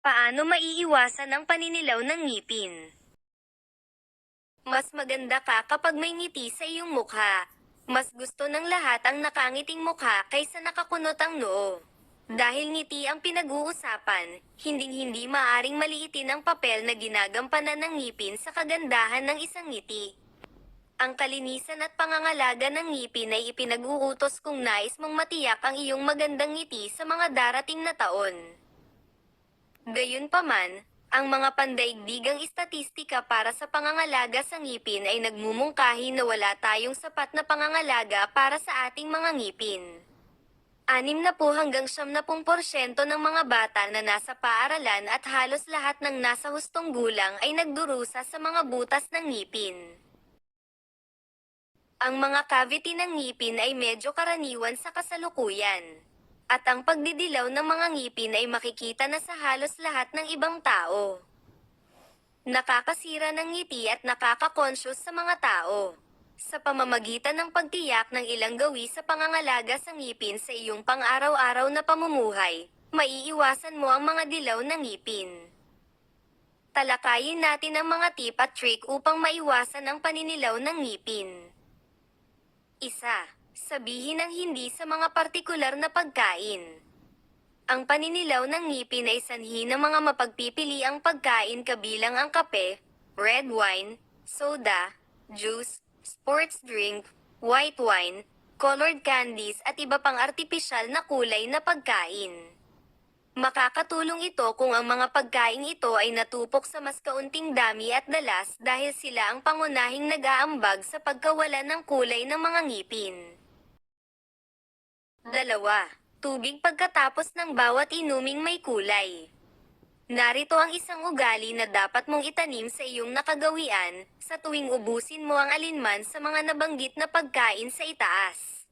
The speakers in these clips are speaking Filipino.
Paano maiiwasan ang paninilaw ng ngipin? Mas maganda ka kapag may ngiti sa iyong mukha. Mas gusto ng lahat ang nakangiting mukha kaysa nakakunot ang noo. Dahil ngiti ang pinag-uusapan, hinding-hindi maaring maliitin ang papel na ginagampanan ng ngipin sa kagandahan ng isang ngiti. Ang kalinisan at pangangalaga ng ngipin ay ipinag-uutos kung nais mong matiyak ang iyong magandang ngiti sa mga darating na taon. Gayunpaman, ang mga pandaigdigang istatistika para sa pangangalaga sa ngipin ay nagmumungkahi na wala tayong sapat na pangangalaga para sa ating mga ngipin. 60 hanggang 70% ng mga bata na nasa paaralan at halos lahat ng nasa hustong gulang ay nagdurusa sa mga butas ng ngipin. Ang mga cavity ng ngipin ay medyo karaniwan sa kasalukuyan. At ang pagdidilaw ng mga ngipin ay makikita na sa halos lahat ng ibang tao. Nakakasira ng ngiti at nakaka-conscious sa mga tao. Sa pamamagitan ng pagtiyak ng ilang gawi sa pangangalaga sa ngipin sa iyong pang-araw-araw na pamumuhay, maiiwasan mo ang mga dilaw ng ngipin. Talakayin natin ang mga tip at trick upang maiwasan ang paninilaw ng ngipin. Isa, sabihin ang hindi sa mga partikular na pagkain. Ang paninilaw ng ngipin ay sanhi ng mga mapagpipili ang pagkain kabilang ang kape, red wine, soda, juice, sports drink, white wine, colored candies at iba pang artipisyal na kulay na pagkain. Makakatulong ito kung ang mga pagkain ito ay natupok sa mas kaunting dami at dalas dahil sila ang pangunahing nag-aambag sa pagkawala ng kulay ng mga ngipin. Dalawa, tubig pagkatapos ng bawat inuming may kulay. Narito ang isang ugali na dapat mong itanim sa iyong nakagawian sa tuwing ubusin mo ang alinman sa mga nabanggit na pagkain sa itaas.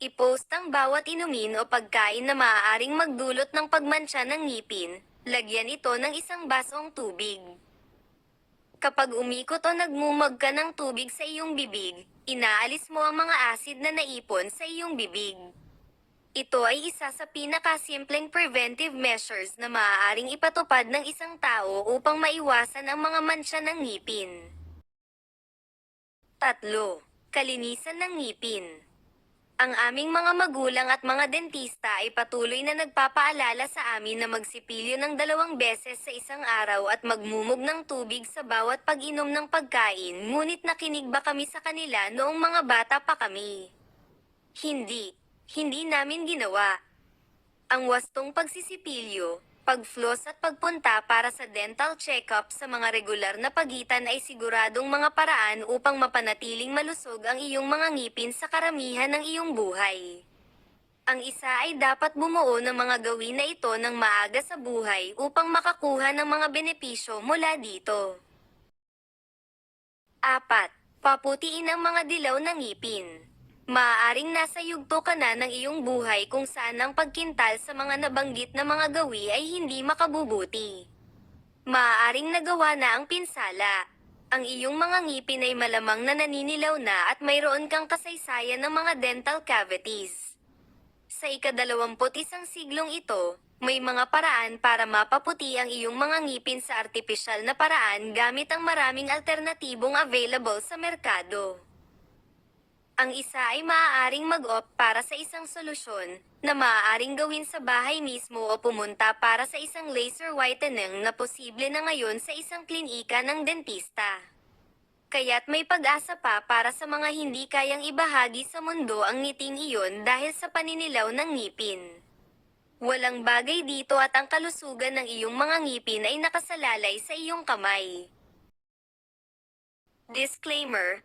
I-post ang bawat inumin o pagkain na maaaring magdulot ng pagmantsa ng ngipin, lagyan ito ng isang basong tubig. Kapag umikot o nagmumag ka ng tubig sa iyong bibig, inaalis mo ang mga asid na naipon sa iyong bibig. Ito ay isa sa pinakasimpleng preventive measures na maaaring ipatupad ng isang tao upang maiwasan ang mga mansya ng ngipin. Tatlo, kalinisan ng ngipin. Ang aming mga magulang at mga dentista ay patuloy na nagpapaalala sa amin na magsipilyo ng dalawang beses sa isang araw at magmumog ng tubig sa bawat pag-inom ng pagkain ngunit nakinig ba kami sa kanila noong mga bata pa kami? Hindi. Hindi namin ginawa. Ang wastong pagsisipilyo, pag-floss at pagpunta para sa dental check-up sa mga regular na pagitan ay siguradong mga paraan upang mapanatiling malusog ang iyong mga ngipin sa karamihan ng iyong buhay. Ang isa ay dapat bumuo ng mga gawin na ito ng maaga sa buhay upang makakuha ng mga benepisyo mula dito. Apat, paputiin ang mga dilaw ng ngipin. Maaaring nasa yugto ka na ng iyong buhay kung saan ang pagkintal sa mga nabanggit na mga gawi ay hindi makabubuti. Maaaring nagawa na ang pinsala. Ang iyong mga ngipin ay malamang na naninilaw na at mayroon kang kasaysayan ng mga dental cavities. Sa ikadalawamput isang siglong ito, may mga paraan para mapaputi ang iyong mga ngipin sa artipisyal na paraan gamit ang maraming alternatibong available sa merkado. Ang isa ay maaaring mag-opt para sa isang solusyon na maaaring gawin sa bahay mismo o pumunta para sa isang laser whitening na posible na ngayon sa isang klinika ng dentista. Kaya't may pag-asa pa para sa mga hindi kayang ibahagi sa mundo ang ngiting iyon dahil sa paninilaw ng ngipin. Walang bagay dito at ang kalusugan ng iyong mga ngipin ay nakasalalay sa iyong kamay. Disclaimer,